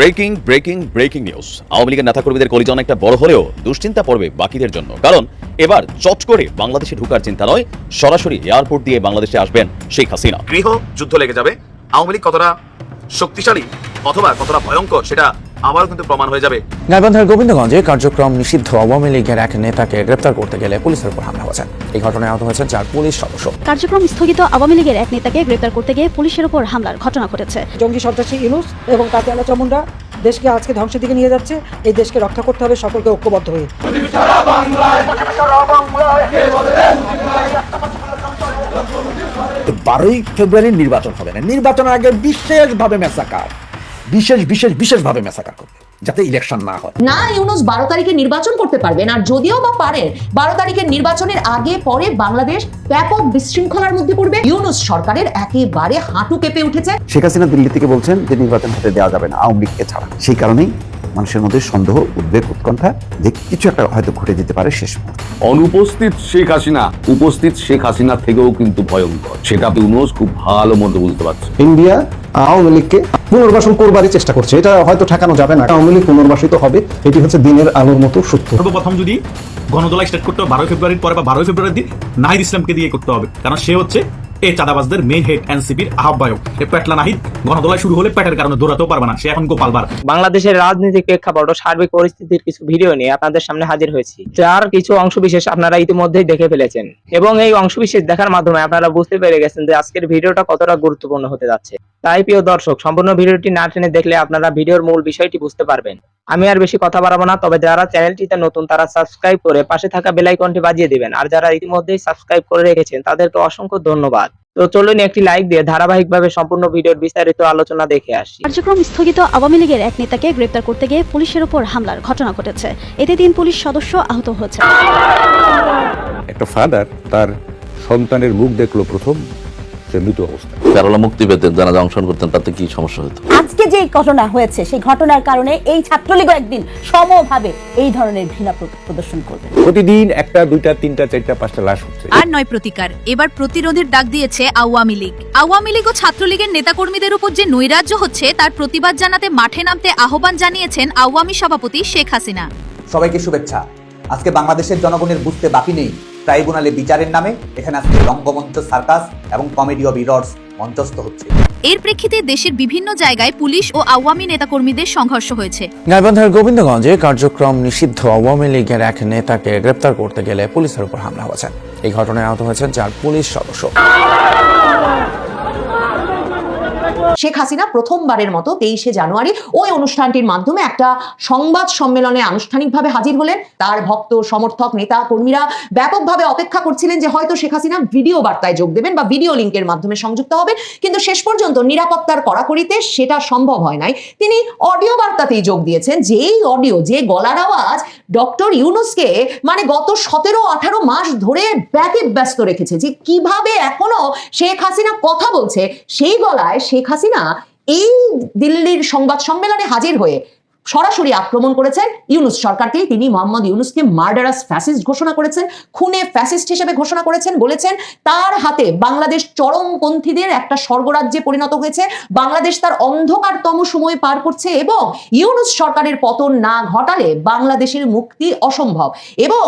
Breaking breaking breaking news. Awami লীগের নেতাকর্মীদের collision একটা বড় হলেও দুশ্চিন্তা পড়বে বাকিদের জন্য। কারণ এবার চট করে বাংলাদেশে ঢুকার চিন্তা নয়, সরাসরি এয়ারপোর্ট দিয়ে বাংলাদেশে আসবেন শেখ হাসিনা। গৃহ যুদ্ধ লেগে যাবে। আওয়ামী লীগ কতটা শক্তিশালী অথবা কতটা ভয়ঙ্কর সেটা আবারও কিন্তু প্রমাণ হয়ে যাবে। গাইবান্ধার গোবিন্দগঞ্জে কার্যক্রম নিষিদ্ধ। আওয়ামী লীগের এক নেতাকে গ্রেপ্তার করতে গেলে পুলিশের উপর হামলা হয়েছে। এই ঘটনায় আহত হয়েছেন চার পুলিশ সদস্য। কার্যক্রম স্থগিত আওয়ামী লীগের এক নেতাকে গ্রেপ্তার করতে গিয়ে পুলিশের উপর হামলার ঘটনা ঘটেছে। জঙ্গি সন্ত্রাসী ইউনুস এবং কাতিয়ালা চামুন্ডা দেশকে আজকে ধ্বংসের দিকে নিয়ে যাচ্ছে। এই দেশকে রক্ষা করতে হবে সকলকে ঐক্যবদ্ধ হয়ে। বারোই ফেব্রুয়ারি নির্বাচন হবে না। নির্বাচনের আগে বিশেষভাবে মেসাকার বিশেষ বিশেষ বিশেষভাবে মেসাকার করবে যাতে ইলেকশন না হয়। না ইউনুস বারো তারিখে নির্বাচন করতে পারবেন আর যদিও বা পারেন বারো তারিখের নির্বাচনের আগে পরে বাংলাদেশ ব্যাপক বিশৃঙ্খলার মধ্যে পড়বে। ইউনুস সরকারের একেবারে হাঁটু কেঁপে উঠেছে। শেখ হাসিনা দিল্লি থেকে বলছেন যে নির্বাচন হতে দেওয়া যাবে না আওয়ামী লীগকে ছাড়া। সেই কারণেই মানুষের মধ্যে সন্দেহ উদ্বেগ উৎকণ্ঠা যে কিছু একটা হয়তো ঘটে যেতে পারে শেষ অনুপস্থিত শেখ হাসিনা উপস্থিত শেখ হাসিনা থেকেও কিন্তু ভয়ঙ্কর। সেটা ইউনুস খুব ভালো মতো বুঝতে পারছে ইন্ডিয়া আওয়ামী লীগকে পুনর্বাসন করবারই চেষ্টা করছে। এটা হয়তো ঠেকানো যাবে না। আওয়ামী লীগ পুনর্বাসিত হবে এটি হচ্ছে দিনের আলোর মতো সত্য সর্বপ্রথম যদি গণদোলা স্টার্ট করতে হবে বারোই ফেব্রুয়ারির পরে বা বারোই ফেব্রুয়ারির দিন নাহিদ ইসলামকে দিয়ে করতে হবে। কারণ সে হচ্ছে এই চাঁদাবাজদের মেইন হেড এনসিপির আহ্বায়ক। পেটলা নাহিদ, গণদলায় শুরু হলে পেটের কারণে দৌড়াতেও পারবে না, সে এখন গোপালবার বাংলাদেশের রাজনৈতিক প্রেক্ষাপট ও সার্বিক পরিস্থিতির কিছু ভিডিও নিয়ে আপনাদের সামনে হাজির হয়েছি, যার কিছু অংশ বিশেষ আপনারা ইতিমধ্যেই দেখে ফেলেছেন। এবং এই অংশ বিশেষ দেখার মাধ্যমে আপনারা বুঝতে পেরে গেছেন যে আজকের ভিডিওটা কতটা গুরুত্বপূর্ণ হতে যাচ্ছে। তাই প্রিয় দর্শক সম্পূর্ণ ভিডিওটি না টেনে দেখলে আপনারা ভিডিওর মূল বিষয়টি বুঝতে পারবেন। আমি আর বেশি কথা বাড়াবো না তবে যারা চ্যানেলটিতে নতুন তারা সাবস্ক্রাইব করে পাশে থাকা বেল আইকনটি বাজিয়ে দিবেন। আর যারা ইতিমধ্যেই সাবস্ক্রাইব করে রেখেছেন তাদেরকে অসংখ্য ধন্যবাদ। তো চলুন একটি লাইক দিয়ে ধারাবাহিকভাবে সম্পূর্ণ ভিডিওর বিস্তারিত আলোচনা দেখে আসি। কার্যক্রম স্থগিত আওয়ামী লীগের এক নেতাকে গ্রেপ্তার করতে গিয়ে পুলিশের উপর হামলার ঘটনা ঘটেছে। এতে তিন পুলিশ সদস্য আহত হয়েছে একটা ফাদার তার সন্তানের মুখ দেখল প্রথম। সে মৃত অবস্থা যারা মুক্তি পেতেন যারা অংশগ্রহণ করতেন তাতে কি সমস্যা হতো? আজকে যে ঘটনা হয়েছে সেই ঘটনার কারণে এই ছাত্রলীগ একদিন সমভাবে এই ধরনের ঘৃণা প্রদর্শন করবে। প্রতিদিন একটা দুইটা তিনটা চারটা পাঁচটা লাশ হচ্ছে। আর নয় প্রতিকার। এবার প্রতিরোধের ডাক দিয়েছে আওয়ামী লীগ। আওয়ামী লীগ ও ছাত্রলীগের নেতাকর্মীদের উপর যে নৈরাজ্য হচ্ছে তার প্রতিবাদ জানাতে মাঠে নামতে আহ্বান জানিয়েছেন আওয়ামী সভাপতি শেখ হাসিনা। সবাইকে শুভেচ্ছা। আজকে বাংলাদেশের জনগণের বুঝতে বাকি নেই ট্রাইব্যুনালে বিচারের নামে এখানে আজকে রঙ্গমঞ্চ সার্কাস এবং কমেডি অব ইরর্স মঞ্চস্থ হচ্ছে। এর প্রেক্ষিতে দেশের বিভিন্ন জায়গায় পুলিশ ও আওয়ামী নেতাকর্মীদের সংঘর্ষ হয়েছে। গাইবান্ধার গোবিন্দগঞ্জে কার্যক্রম নিষিদ্ধ আওয়ামী লীগের এক নেতাকে গ্রেপ্তার করতে গেলে পুলিশের উপর হামলা হয়েছে। এই ঘটনায় আহত হয়েছেন চার পুলিশ সদস্য। শেখ হাসিনা প্রথমবারের মতো তেইশে জানুয়ারি ওই অনুষ্ঠানটির মাধ্যমে একটা সংবাদ সম্মেলনে আনুষ্ঠানিকভাবে হাজির হলেন। তার ভক্ত, সমর্থক, নেতা, কর্মীরা ব্যাপকভাবে অপেক্ষা করছিলেন যে হয়তো শেখ হাসিনা ভিডিও বার্তায় যোগ দেবেন বা ভিডিও লিঙ্কের মাধ্যমে সংযুক্ত হবেন। কিন্তু শেষ পর্যন্ত নিরাপত্তার কড়াকড়িতে সেটা সম্ভব হয় নাই। তিনি অডিও বার্তাতেই যোগ দিয়েছেন যেই অডিও, যে গলার আওয়াজ ডক্টর ইউনুসকে মানে গত সতেরো, আঠারো মাস ধরে ব্যাপী ব্যস্ত রেখেছে যে কীভাবে এখনও শেখ হাসিনা কথা বলছে, সেই গলায় শেখ হাসিনা এই দিল্লির সংবাদ সম্মেলনে হাজির হয়ে সরাসরি আক্রমণ করেছেন ইউনুস সরকারকে তিনি মোহাম্মদ ইউনুসকে মার্ডারাস ফ্যাসিস্ট ঘোষণা করেছেন, খুনে ফ্যাসিস্ট হিসেবে ঘোষণা করেছেন, বলেছেন তার হাতে বাংলাদেশ চরমপন্থীদের একটা স্বর্গরাজ্যে পরিণত হয়েছে। বাংলাদেশ তার অন্ধকারতম সময় পার করছে এবং ইউনুস সরকারের পতন না ঘটালে বাংলাদেশের মুক্তি অসম্ভব। এবং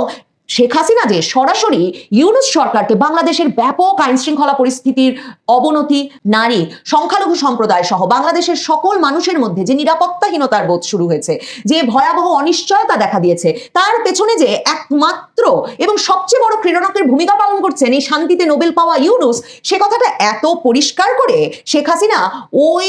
শেখ হাসিনা যে সরাসরি ইউনুস সরকারকে বাংলাদেশের ব্যাপক আইন শৃঙ্খলা পরিস্থিতির অবনতি, নারী, সংখ্যালঘু সম্প্রদায় সহ বাংলাদেশের সকল মানুষের মধ্যে যে নিরাপত্তাহীনতার বোধ শুরু হয়েছে, যে ভয়াবহ অনিশ্চয়তা দেখা দিয়েছে, তার পেছনে যে একমাত্র এবং সবচেয়ে বড় ক্রীড়নকের ভূমিকা পালন করছেন এই শান্তিতে নোবেল পাওয়া ইউনুস, সে কথাটা এত পরিষ্কার করে শেখ হাসিনা ওই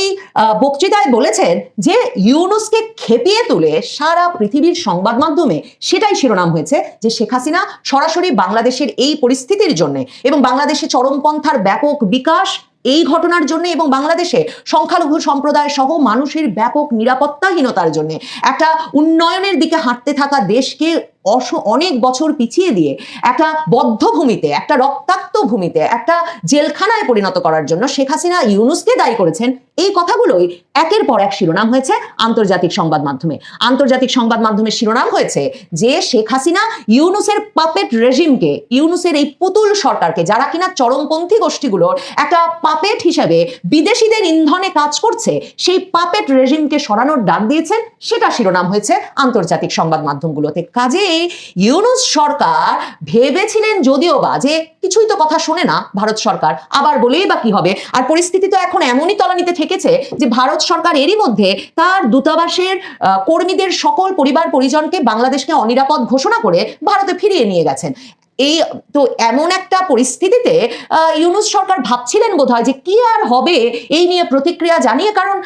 বক্তৃতায় বলেছেন যে ইউনুসকে খেপিয়ে তুলে সারা পৃথিবীর সংবাদ মাধ্যমে সেটাই শিরোনাম হয়েছে যে শেখ হাসিনা সরাসরি বাংলাদেশের এই পরিস্থিতির জন্য এবং বাংলাদেশে চরমপন্থার ব্যাপক বিকাশ এই ঘটনার জন্য এবং বাংলাদেশে সংখ্যালঘু সম্প্রদায় সহ মানুষের ব্যাপক নিরাপত্তাহীনতার জন্য একটা উন্নয়নের দিকে হাঁটতে থাকা দেশকে অস- অনেক বছর পিছিয়ে দিয়ে একটা বদ্ধ ভূমিতে, একটা রক্তাক্ত ভূমিতে, একটা জেলখানায় পরিণত করার জন্য শেখ হাসিনা ইউনুসকে দায়ী করেছেন। এই কথাগুলোই একের পর এক শিরোনাম হয়েছে আন্তর্জাতিক সংবাদ মাধ্যমে। আন্তর্জাতিক সংবাদ মাধ্যমের শিরোনাম হয়েছে যে শেখ হাসিনা ইউনুসের পাপেট রেজিমকে, ইউনুসের এই পুতুল সরকারকে, যারা কিনা চরমপন্থী গোষ্ঠীগুলোর একটা পাপেট হিসাবে বিদেশিদের ইন্ধনে কাজ করছে, সেই পাপেট রেজিমকে সরানোর ডাক দিয়েছেন। সেটা শিরোনাম হয়েছে আন্তর্জাতিক সংবাদ মাধ্যমগুলোতে। কাজেই ইউনুস সরকার ভেবেছিলেন যদিও বা যে কিছুই তো কথা শোনে না ভারত সরকার, আবার বলেই বা কি হবে? আর পরিস্থিতি তো এখন এমনই তলানিতে থেকেছে যে ভারত সরকার এরই মধ্যে তার দূতাবাসের কর্মীদের সকল পরিবার পরিজনকে বাংলাদেশকে অনিরাপদ ঘোষণা করে ভারতে ফিরিয়ে নিয়ে গেছেন। এই, তো এমন একটা পরিস্থিতিতে ইউনুস সরকার ভাবছিলেন বোধহয় যে কি আর হবে এই নিয়ে প্রতিক্রিয়া জানিয়ে, কারণ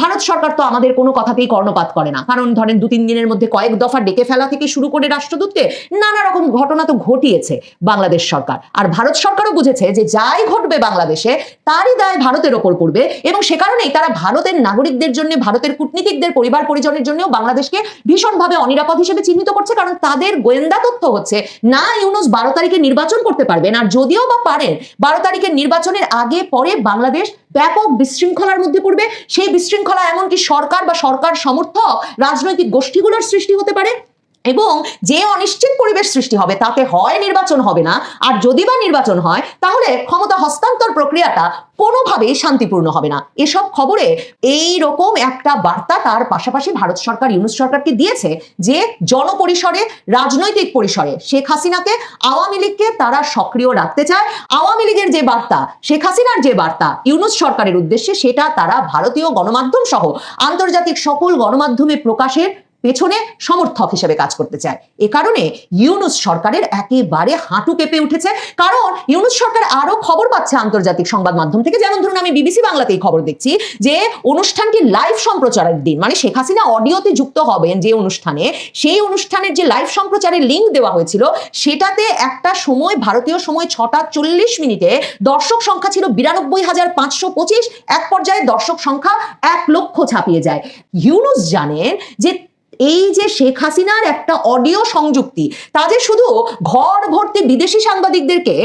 ভারত সরকার তো আমাদের কোনো কথাতেই কর্ণপাত করে না। কারণ ধরেন দু তিন দিনের মধ্যে কয়েক দফা ডেকে ফেলা থেকে শুরু করে রাষ্ট্রদূতকে নানা রকম ঘটনা তো ঘটিয়েছে বাংলাদেশ সরকার। আর ভারত সরকারও বুঝেছে যে যাই ঘটবে বাংলাদেশে, তারই দায় ভারতের ওপর পড়বে এবং সে কারণেই তারা ভারতের নাগরিকদের জন্য, ভারতের কূটনীতিকদের, পরিবার পরিজনের জন্য বাংলাদেশকে ভীষণভাবে অনিরাপদ হিসেবে চিহ্নিত করছে। কারণ তাদের গোয়েন্দা তথ্য হচ্ছে, না ইউনুস বারো তারিখে নির্বাচন করতে পারবেন। আর যদিও বা পারেন, বারো তারিখের নির্বাচনের আগে পরে বাংলাদেশ ব্যাপক বিশৃঙ্খলার মধ্যে পড়বে। সেই বিশৃঙ্খলা এমনকি সরকার বা সরকার সমর্থক রাজনৈতিক গোষ্ঠীগুলোর সৃষ্টি হতে পারে। এবং যে অনিশ্চিত পরিবেশ সৃষ্টি হবে, তাতে হয় নির্বাচন হবে না। আর যদি বা নির্বাচন হয়, তাহলে ক্ষমতা হস্তান্তর প্রক্রিয়াটা কোনোভাবেই শান্তিপূর্ণ হবে না। এসব খবরে এই রকম একটা বার্তা তার পাশাপাশি ভারত সরকার, ইউনুস সরকারকে দিয়েছে যে, জনপরিসরে, রাজনৈতিক পরিসরে শেখ হাসিনাকে আওয়ামী লীগকে তারা সক্রিয় রাখতে চায়। আওয়ামী লীগের যে বার্তা, শেখ হাসিনার যে বার্তা, ইউনুস সরকারের উদ্দেশ্যে সেটা তারা ভারতীয় গণমাধ্যম সহ আন্তর্জাতিক সকল গণমাধ্যমে প্রকাশের পেছনে সমর্থক হিসেবে কাজ করতে চায়। এ কারণে ইউনুস সরকারের একেবারে হাঁটু কেঁপে উঠেছে। কারণ ইউনুস সরকার আরও খবর পাচ্ছে আন্তর্জাতিক সংবাদ মাধ্যম থেকে। যেমন ধরুন, আমি বিবিসি বাংলাতেই খবর দেখছি যে অনুষ্ঠানটি লাইভ সম্প্রচারের দিন। মানে শেখ হাসিনা অডিওতে যুক্ত হবেন যে অনুষ্ঠানে, সেই অনুষ্ঠানের যে লাইভ সম্প্রচারের লিঙ্ক দেওয়া হয়েছিল, সেটাতে একটা সময়, ভারতীয় সময় ছটা চল্লিশ মিনিটে দর্শক সংখ্যা ছিল বিরানব্বই হাজার পাঁচশো পঁচিশ। এক পর্যায়ে দর্শক সংখ্যা এক লক্ষ ছাপিয়ে যায়। ইউনুস জানেন যে এই যে শেখ হাসিনার একটা অডিও সংযুক্তি তাদের শুধু ঘর ভর্তি বিদেশি সাংবাদিকদেরকে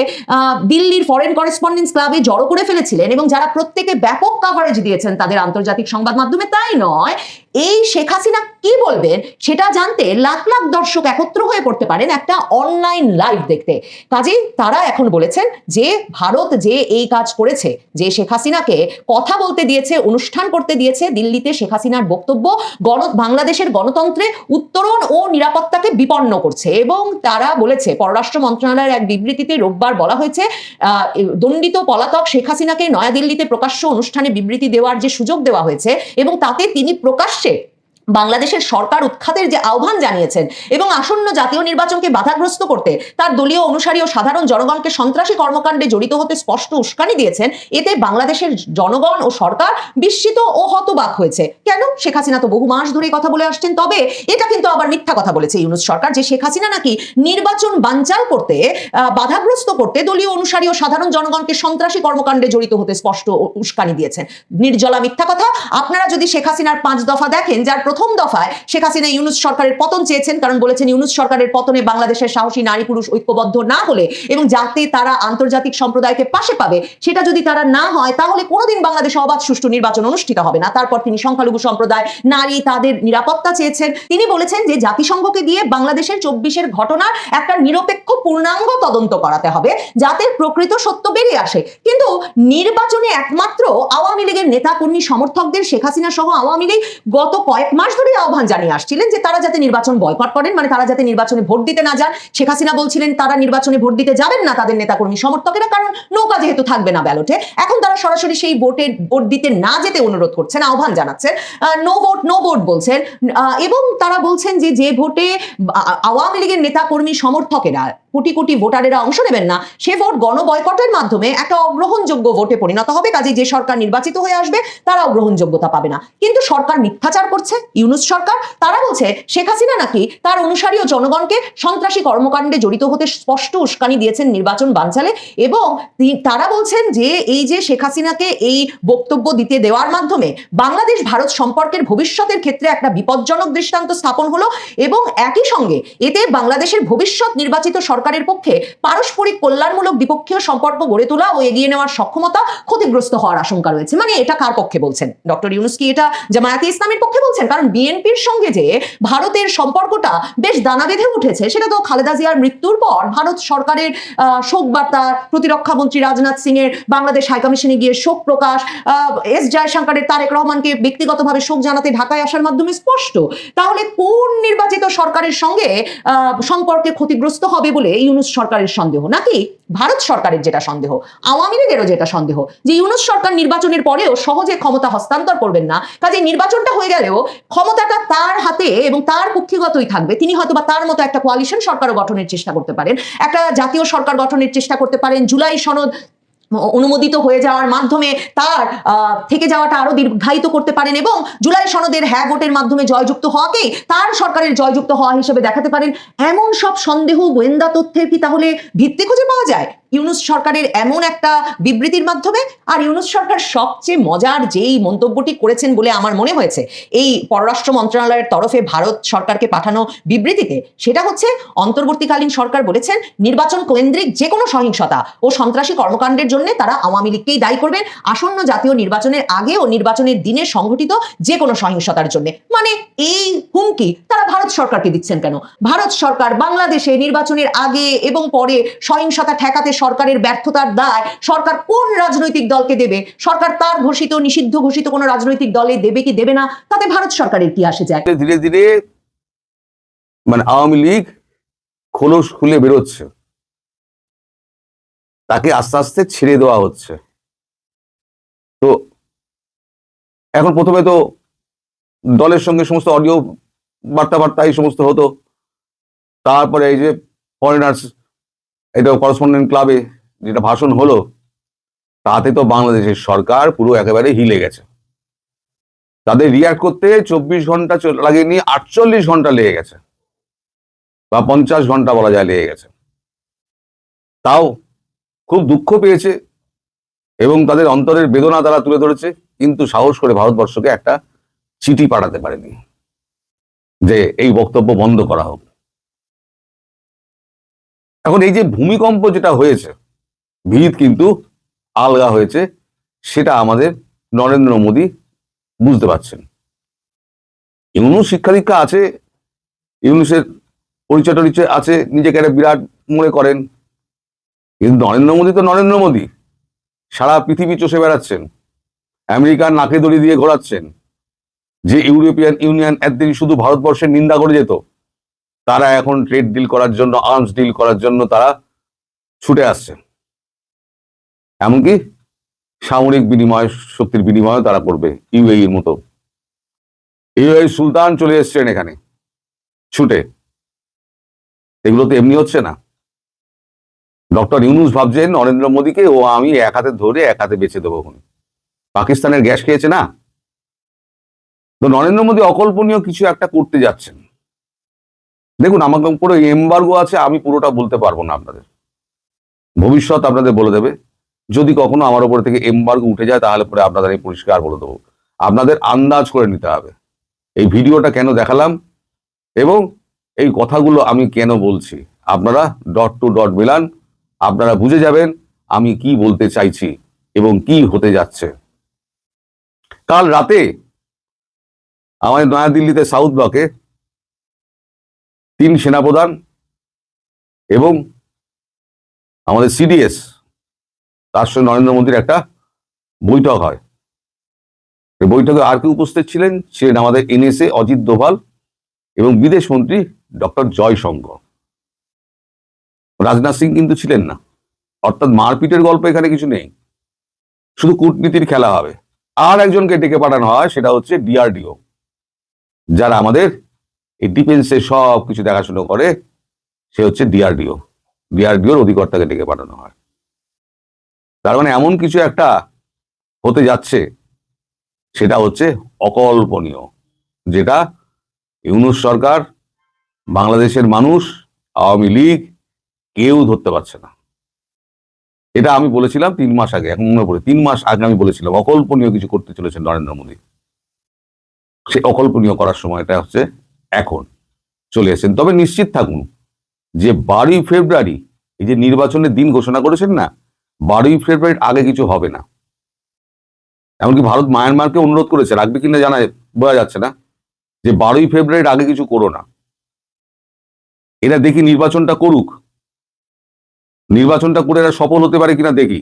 দিল্লির ফরেন করেসপন্ডেন্স ক্লাবে জড়ো করে ফেলেছিলেন এবং যারা প্রত্যেকে ব্যাপক কাভারেজ দিয়েছেন তাদের আন্তর্জাতিক সংবাদ মাধ্যমে, তাই নয় এই শেখ হাসিনা কি বলবেন? সেটা জানতে লাখ লাখ দর্শক একত্র হয়ে পড়তে পারেন একটা অনলাইন লাইভ দেখতে। কাজেই তারা এখন বলেছেন যে, ভারত যে এই কাজ করেছে, যে শেখ হাসিনাকে কথা বলতে দিয়েছে, অনুষ্ঠান করতে দিয়েছে, দিল্লিতে শেখ হাসিনার বক্তব্য গণ, বাংলাদেশের গণতন্ত্রে উত্তরণ ও নিরাপত্তাকে বিপন্ন করছে। এবং তারা বলেছে, পররাষ্ট্র মন্ত্রণালয়ের এক বিবৃতিতে রোববার বলা হয়েছে দণ্ডিত পলাতক শেখ হাসিনাকে নয়াদিল্লিতে প্রকাশ্য অনুষ্ঠানে বিবৃতি দেওয়ার যে সুযোগ দেওয়া হয়েছে এবং তাতে তিনি প্রকাশ্যে বাংলাদেশের সরকার উৎখাতের যে আহ্বান জানিয়েছেন এবং আসন্ন জাতীয় নির্বাচনকে বাধাগ্রস্ত করতে তার দলীয় অনুসারী ও সাধারণ জনগণকে সন্ত্রাসী কর্মকাণ্ডে জড়িত হতে স্পষ্ট উস্কানি দিয়েছেন। এতে বাংলাদেশের জনগণ ও সরকার বিস্মিত ও হতবাক হয়েছে। কেন? শেখ হাসিনা তো বহু মাস ধরে কথা বলে আসছেন। তবে এটা কিন্তু আবার মিথ্যা কথা বলেছে ইউনুস সরকার যে শেখ হাসিনা নাকি নির্বাচন বানচাল করতে বাধাগ্রস্ত করতে দলীয় অনুসারী ও সাধারণ জনগণকে সন্ত্রাসী কর্মকাণ্ডে জড়িত হতে স্পষ্ট উস্কানি দিয়েছেন। নির্জলা মিথ্যা কথা। আপনারা যদি শেখ হাসিনার পাঁচ দফা দেখেন, যার প্রথম দফায় শেখ হাসিনা ইউনুস সরকারের পতন চেয়েছেন, কারণ বলেছেন ইউনুস সরকারের পতনে বাংলাদেশের সাহসী নারী পুরুষ ঐক্যবদ্ধ না হলে এবং যাতে তারা আন্তর্জাতিক সম্প্রদায়কে পাশে পাবে, সেটা যদি তারা না হয়, তাহলে কোনোদিন বাংলাদেশে অবাধ সুষ্ঠু নির্বাচন অনুষ্ঠিত হবে না। তারপর তিনি সংখ্যালঘু সম্প্রদায়, নারী তাদের নিরাপত্তা চেয়েছেন। তিনি বলেছেন যে জাতিসংঘকে দিয়ে বাংলাদেশের চব্বিশের ঘটনার একটা নিরপেক্ষ পূর্ণাঙ্গ তদন্ত করাতে হবে, যাতে প্রকৃত সত্য বেরিয়ে আসে। কিন্তু নির্বাচনে একমাত্র আওয়ামী লীগের নেতা কর্মী সমর্থকদের শেখ হাসিনা সহ আওয়ামী লীগ গত কয়েক মাস ধরে আহ্বান জানিয়ে আসছিলেন যে তারা যাতে নির্বাচন বয়কট করেন মানে তারা যাতে নির্বাচনে ভোট দিতে না যান। শেখ হাসিনা বলছিলেন, তারা নির্বাচনে ভোট দিতে যাবেন না তাদের নেতাকর্মী সমর্থকেরা, কারণ নৌকা যেহেতু থাকবে না ব্যালটে। এখন তারা সরাসরি সেই ভোটে ভোট দিতে না যেতে অনুরোধ করছেন, আহ্বান জানাচ্ছেন। নো ভোট নো ভোট, বলছেন। এবং তারা বলছেন যে যে ভোটে আওয়ামী লীগের নেতাকর্মী সমর্থকেরা, কোটি কোটি ভোটারেরা অংশ নেবেন না, সে ভোট গণবয়কটের মাধ্যমে একটা অগ্রহণযোগ্য ভোটে পরিণত হবে। কাজে যে সরকার নির্বাচিত হয়ে আসবে, তারা অগ্রহণযোগ্যতা পাবে না। কিন্তু সরকার মিথ্যাচার করছে। ইউনুস সরকার, তারা বলছে শেখ হাসিনা নাকি তার অনুসারী ও জনগণকে সন্ত্রাসী কর্মকাণ্ডে জড়িত হতে স্পষ্ট উস্কানি দিয়েছেন নির্বাচন বানচালে এবং তারা বলছেন যে এই যে শেখ হাসিনাকে এই বক্তব্য দিতে দেওয়ার মাধ্যমে বাংলাদেশ ভারত সম্পর্কের ভবিষ্যতের ক্ষেত্রে একটা বিপজ্জনক দৃষ্টান্ত স্থাপন হলো এবং একই সঙ্গে এতে বাংলাদেশের ভবিষ্যৎ নির্বাচিত সরকারের পক্ষে পারস্পরিক কল্যাণমূলক দ্বিপক্ষীয় সম্পর্ক গড়ে তোলা ও এগিয়ে নেওয়ার সক্ষমতা ক্ষতিগ্রস্ত হওয়ার আশঙ্কা রয়েছে। মানে এটা কার পক্ষে বলছেন? ডক্টর ইউনুস কি এটা জামায়াতে ইসলামের পক্ষে বলছেন? কারণ বিএনপির সঙ্গে যে ভারতের সম্পর্কটা বেশ দানা বেঁধে উঠেছে, সেটা তো খালেদা জিয়ার মৃত্যুর পর ভারত সরকারের শোক বার্তা, প্রতিরক্ষা মন্ত্রী রাজনাথ সিং এর বাংলাদেশ হাইকমিশনে গিয়ে শোক প্রকাশ এস জয়শঙ্করের তারেক রহমানকে ব্যক্তিগতভাবে শোক জানাতে ঢাকায় আসার মাধ্যমে স্পষ্ট। তাহলে কোন নির্বাচিত সরকারের সঙ্গে সম্পর্কে ক্ষতিগ্রস্ত হবে বলে ইউনুস সরকারের সন্দেহ, নাকি? ভারত সরকারের যেটা সন্দেহ, আওয়ামী লীগেরও যেটা সন্দেহ, যে ইউনুস সরকার নির্বাচনের পরেও সহজে ক্ষমতা হস্তান্তর করবেন না। কাজে নির্বাচনটা হয়ে গেলেও ক্ষমতাটা তার হাতে এবং তার পক্ষিগতই থাকবে। তিনি হয়তো বা তার মতো একটা কোয়ালিশন সরকারও গঠনের চেষ্টা করতে পারেন। একটা জাতীয় সরকার গঠনের চেষ্টা করতে পারেন। জুলাই সনদ অনুমোদিত হয়ে যাওয়ার মাধ্যমে তার থেকে যাওয়াটা আরও দীর্ঘায়িত করতে পারেন এবং জুলাই সনদের হ্যাঁ ভোটের মাধ্যমে জয়যুক্ত হওয়াকেই তার সরকারের জয়যুক্ত হওয়া হিসেবে দেখাতে পারেন। এমন সব সন্দেহ গোয়েন্দা তথ্যের কি তাহলে ভিত্তি খুঁজে পাওয়া যায়? ইউনুস সরকারের এমন একটা বিবৃতির মাধ্যমে, আর ইউনুস সরকার সবচেয়ে মজার যেই মন্তব্যটি করেছেন বলে আমার মনে হয়েছে, এই পররাষ্ট্র মন্ত্রণালয়ের তরফে ভারত সরকারকে পাঠানো বিবৃতিতে, সেটা হচ্ছে অন্তর্বর্তীকালীন সরকার বলেছেন, নির্বাচন কেন্দ্রিক যে কোনো সহিংসতা ও সন্ত্রাসী কর্মকাণ্ডের জন্য তারা আওয়ামী লীগকেই দায়ী করবেন, আসন্ন জাতীয় নির্বাচনের আগে ও নির্বাচনের দিনে সংঘটিত যে কোনো সহিংসতার জন্য। মানে এই হুমকি তারা ভারত সরকারকে দিচ্ছেন কেন? ভারত সরকার বাংলাদেশে নির্বাচনের আগে এবং পরে সহিংসতা ঠেকাতে সরকারের ব্যর্থতার দায়, সরকার কোন রাজনৈতিক দলকে দেবে? সরকার তার ঘোষিত, নিষিদ্ধ ঘোষিত কোনো রাজনৈতিক দলে দেবে কি দেবে না? তাতে ভারত সরকারের কি আসে যায়? ধীরে ধীরে মানে আওয়ামী লীগ খোলস খুলে বেরোচ্ছে। তাকে আস্তে আস্তে ছেড়ে দেওয়া হচ্ছে। তো এখন প্রথমে তো দলের সঙ্গে সমস্ত অডিও বার্তাবার্তা এই সমস্ত হতো। তারপরে এই যে ফরেনার্স এটা করসপন্ডেন্ট ক্লাবে যেটা ভাষণ হলো, তাতে তো বাংলাদেশের সরকার পুরো একেবারে হিলে গেছে। তাদের রিয়াক্ট করতে চব্বিশ ঘণ্টা লাগেনি, আটচল্লিশ ঘণ্টা লেগে গেছে। বা পঞ্চাশ ঘণ্টা বলা যায় লেগে গেছে। তাও খুব দুঃখ পেয়েছে এবং তাদের অন্তরের বেদনা তারা তুলে ধরেছে, কিন্তু সাহস করে ভারতবর্ষকে একটা চিঠি পাঠাতে পারেনি। যে এই বক্তব্য বন্ধ করা হোক। এখন এই যে ভূমিকম্প যেটা হয়েছে, ভিত কিন্তু আলগা হয়েছে, সেটা আমাদের নরেন্দ্র মোদী বুঝতে পারছেন। ইউনুস শিক্ষা দীক্ষা আছে, ইউনুসের পরিচয় টরিচয় আছে, নিজেকে একটা বিরাট মনে করেন। কিন্তু নরেন্দ্র মোদী তো নরেন্দ্র মোদী। সারা পৃথিবী চষে বেড়াচ্ছেন। আমেরিকার নাকে দড়ি দিয়ে ঘোরাচ্ছেন। যে ইউরোপিয়ান ইউনিয়ন একদিন শুধু ভারতবর্ষের নিন্দা করে যেত তারা এখন ট্রেড ডিল করার জন্য আর্মস ডিল করার জন্য তারা ছুটে আসছে। এমনকি সামরিক বিনিময়, শক্তির বিনিময় তারা করবে, ইউএইর মতো। ইউএই সুলতান চলে এসছেন এখানে, ছুটে। এগুলো তো এমনি হচ্ছে না। ডক্টর ইউনুস ভাবছেন, নরেন্দ্র মোদীকে, ও, আমি এক হাতে ধরে এক হাতে বেঁচে দেবো এখন পাকিস্তানের গ্যাস খেয়েছে না? তো নরেন্দ্র মোদী অকল্পনীয় কিছু একটা করতে যাচ্ছেন। দেখুন আমাকে পুরো এম্বার্গো আছে, আমি পুরোটা বলতে পারব না আপনাদের। ভবিষ্যৎ আপনাদের বলে দেবে, যদি কখনো আমার উপর থেকে এম্বার্গো উঠে যায়, তাহলে পরে আপনাদের আমি পরিষ্কার বলে দেবো। আপনাদের আন্দাজ করে নিতে হবে। এই ভিডিওটা কেন দেখালাম এবং এই কথাগুলো আমি কেন বলছি? আপনারা ডট টু ডট মিলান, আপনারা বুঝে যাবেন আমি কি বলতে চাইছি এবং কি হতে যাচ্ছে। কাল রাতে আমাদের নয়াদিল্লিতে সাউথ ব্লকে তিন সেনাপ্রধান এবং আমাদের সিডিএস তার সঙ্গে নরেন্দ্র মোদীর একটা বৈঠক হয়। বৈঠকে আর কি উপস্থিত ছিলেন? ছিলেন আমাদের এনএসএ অজিত দোভাল এবং বিদেশ মন্ত্রী ডক্টর জয়শঙ্কর। রাজনাথ সিং কিন্তু ছিলেন না। অর্থাৎ মারপিটের গল্প এখানে কিছু নেই। শুধু কূটনীতির খেলা হবে। আর একজনকে ডেকে পাঠানো হয়, সেটা হচ্ছে ডিআরডিও যারা আমাদের এই ডিফেন্সে সব কিছু দেখাশোনা করে, সে হচ্ছে ডিআরডিও ডিআরডিওর অধিকর্তাকে ডেকে পাঠানো হয়। তার মানে এমন কিছু একটা হতে যাচ্ছে, সেটা হচ্ছে অকল্পনীয়, যেটা ইউনুস সরকার, বাংলাদেশের মানুষ, আওয়ামী লীগ কেউ ধরতে পারছে না। এটা আমি বলেছিলাম তিন মাস আগে, এখন মনে পড়ে, তিন মাস আগে আমি বলেছিলাম, অকল্পনীয় কিছু করতে চলেছেন নরেন্দ্র মোদী। সে অকল্পনীয় করার সময়টা হচ্ছে এখন চলে এসেছেন। তবে নিশ্চিত থাকুন যে বারোই ফেব্রুয়ারি, এই যে নির্বাচনের দিন ঘোষণা করেছেন না, বারোই ফেব্রুয়ারির আগে কিছু হবে না। এমনকি ভারত মায়ানমারকে অনুরোধ করেছে, রাখবে কিনা জানা বোঝা যাচ্ছে না, যে বারোই ফেব্রুয়ারির আগে কিছু করো না। এরা দেখি নির্বাচনটা করুক। নির্বাচনটা করে এরা সফল হতে পারে কিনা দেখি।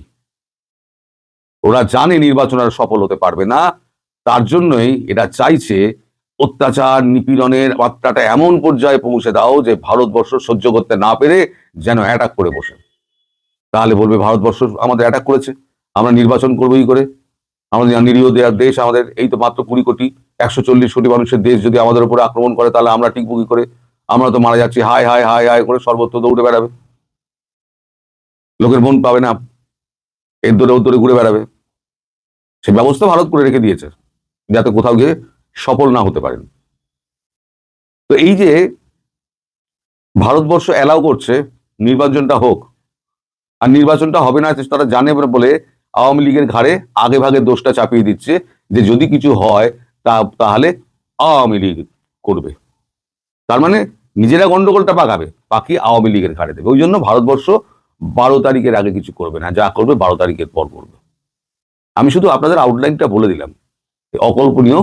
ওরা জানে নির্বাচন আর সফল হতে পারবে না। তার জন্যই এটা চাইছে অত্যাচার নিপীড়নের মাত্রাটা এমন পর্যায়ে পৌঁছে দাও যে ভারতবর্ষ সহ্য করতে না পেরে যেন অ্যাটাক করে বসে। তাহলে বলবে, ভারতবর্ষ আমাদের অ্যাটাক করেছে। আমরা নির্বাচন করব করে? আমাদের নিরীহ দেওয়ার দেশ, আমাদের এই তো মাত্র কুড়ি কোটি, একশো চল্লিশ কোটি মানুষের দেশ যদি আমাদের উপরে আক্রমণ করে, তাহলে আমরা টিকবো কি করে? আমরা তো মারা যাচ্ছি হাই হাই হাই হাই করে সর্বত্র দৌড়ে বেড়াবে। লোকের মন পাবে না। এর দৌড়ে ঘুরে বেড়াবে। সে ব্যবস্থা ভারত করে রেখে দিয়েছে। যাতে কোথাও গিয়ে সফল না হতে পারেন। তো এই যে ভারতবর্ষ অ্যালাউ করছে, নির্বাচনটা হোক, আর নির্বাচনটা হবে না তারা জানে বলে আওয়ামী লীগের ঘাড়ে আগে ভাগে দোষটা চাপিয়ে দিচ্ছে যে যদি কিছু হয়, তা তাহলে আওয়ামী লীগ করবে। তার মানে নিজেরা গন্ডগোলটা পাকাবে বাকি আওয়ামী লীগের ঘাড়ে দেবে। ওই জন্য ভারতবর্ষ বারো তারিখের আগে কিছু করবে না, যা করবে বারো তারিখের পর করবে। আমি শুধু আপনাদের আউটলাইনটা বলে দিলাম। অকল্পনীয়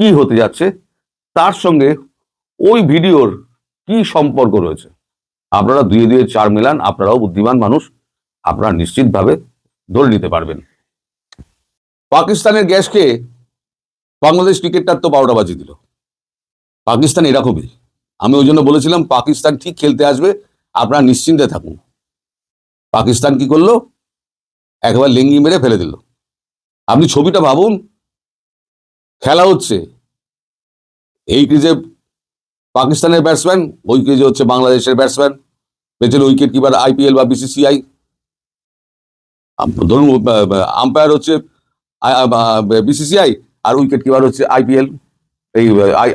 কি হতে যাচ্ছে, তার সঙ্গে ওই ভিডিওর কি সম্পর্ক রয়েছে। আপনারা দুয়ে দুয়ে চার মেলান, আপনারাও বুদ্ধিমান মানুষ, আপনারা নিশ্চিতভাবে ধরে নিতে পারবেন। পাকিস্তানের গ্যাসকে বাংলাদেশ ক্রিকেটটার তো বারোটা বাজিয়ে দিল। পাকিস্তান এরকমই। আমি ওই জন্য বলেছিলাম, পাকিস্তান ঠিক খেলতে আসবে, আপনারা নিশ্চিন্তে থাকুন। পাকিস্তান কি করল? একবার লেঙ্গি মেরে ফেলে দিল। আপনি ছবিটা ভাবুন খেলা হচ্ছে। এই ক্রিজে পাকিস্তানের ব্যাটসম্যান ওই ক্রিজে হচ্ছে বাংলাদেশের ব্যাটসম্যান পেছনে উইকেট কিপার আইপিএল বা বিসিসিআই ধরুন আম্পায়ার হচ্ছে বিসিসিআই আর উইকেট কিপার হচ্ছে আইপিএল এই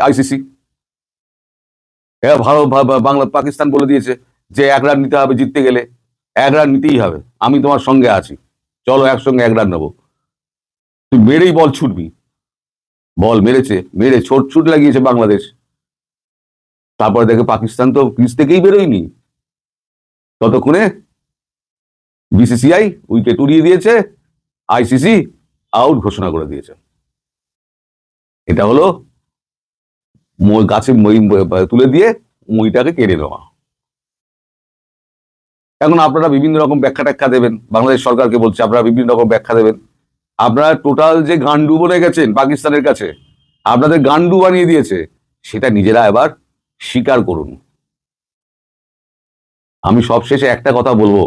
আইসিসি এরা ভালো বাংলা, পাকিস্তান বলে দিয়েছে যে এক রান নিতে হবে জিততে গেলে, এক রান নিতেই হবে। আমি তোমার সঙ্গে আছি। চলো একসঙ্গে এক রান নেব। তুই মেরেই বল ছুটবি। বল মেরেছে, মেরে ছোট ছুট লাগিয়েছে বাংলাদেশ। তারপর দেখে পাকিস্তান তো ক্রিজ থেকেই বেরোয়নি। ততক্ষণে বিসিসিআই উইকেট উড়িয়ে দিয়েছে, আইসিসি আউট ঘোষণা করে দিয়েছে। এটা হলো গাছে মই তুলে দিয়ে মইটাকে কেড়ে নেওয়া। এখন আপনারা বিভিন্ন রকম ব্যাখ্যা ট্যাখ্যা দেবেন। বাংলাদেশ সরকারকে বলছে, আপনারা বিভিন্ন রকম ব্যাখ্যা দেবেন। আপনারা টোটাল যে গান্ডু বনে গেছেন পাকিস্তানের কাছে, আপনাদের গান্ডু বানিয়ে দিয়েছে, সেটা নিজেরা এবার স্বীকার করুন। আমি সবশেষে একটা কথা বলব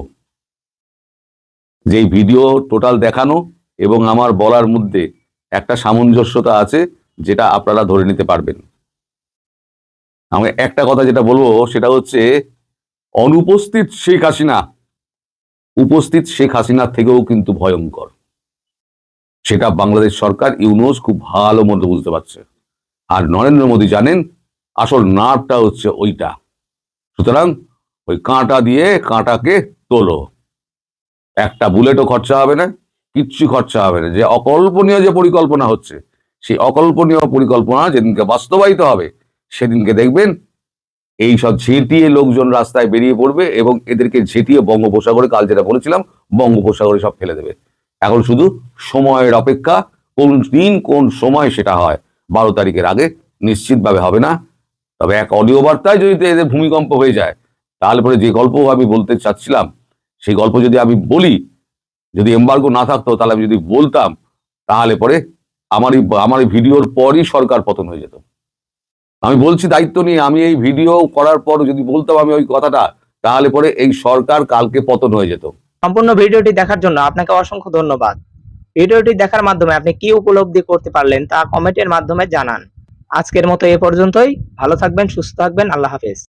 যে ভিডিও টোটাল দেখানো এবং আমার বলার মধ্যে একটা সামঞ্জস্যতা আছে, যেটা আপনারা ধরে নিতে পারবেন। আমি একটা কথা যেটা বলব, সেটা হচ্ছে অনুপস্থিত শেখ হাসিনা, উপস্থিত শেখ হাসিনার থেকেও কিন্তু ভয়ঙ্কর। সেটা বাংলাদেশ সরকার, ইউনুস খুব ভালো মতো বুঝতে পারছে। আর নরেন্দ্র মোদী জানেন, আসল নার্ভটা হচ্ছে ওইটা। সুতরাং ওই কাঁটা দিয়ে কাঁটাকে তোলো। একটা বুলেটও খরচা হবে না, কিচ্ছু খরচা হবে না। যে অকল্পনীয় যে পরিকল্পনা হচ্ছে, সেই অকল্পনীয় পরিকল্পনা যেদিনকে বাস্তবায়িত হবে, সেদিনকে দেখবেন এই সব ঝেঁটিয়ে লোকজন রাস্তায় বেরিয়ে পড়বে এবং এদেরকে ঝেঁটিয়ে বঙ্গোপসাগরে, কাল যেটা বলেছিলাম, বঙ্গোপসাগরে সব ফেলে দেবে। এখন শুধু সময়ের অপেক্ষা, কোন দিন, কোন সময় সেটা হয়। বারো তারিখের আগে নিশ্চিতভাবে হবে না। তবে এক অডিও বার্তায় যদি এদের ভূমিকম্প হয়ে যায়, তাহলে পরে যে গল্প আমি বলতে চাচ্ছিলাম, সেই গল্প যদি আমি বলি, যদি এম্বার্গো না থাকতো, তাহলে আমি যদি বলতাম, তাহলে পরে আমার এই, আমার ভিডিওর পরই সরকার পতন হয়ে যেত। আমি বলছি দায়িত্ব নিয়ে, আমি এই ভিডিও করার পর যদি বলতাম আমি ওই কথাটা, তাহলে পরে এই সরকার কালকে পতন হয়ে যেত। সম্পূর্ণ ভিডিওটি দেখার জন্য আপনাকে অসংখ্য ধন্যবাদ। ভিডিওটি দেখার মাধ্যমে আপনি কি উপলব্ধি করতে পারলেন তা কমেন্টের মাধ্যমে জানান। আজকের মতো এ পর্যন্তই। ভালো থাকবেন, সুস্থ থাকবেন। আল্লাহ হাফেজ।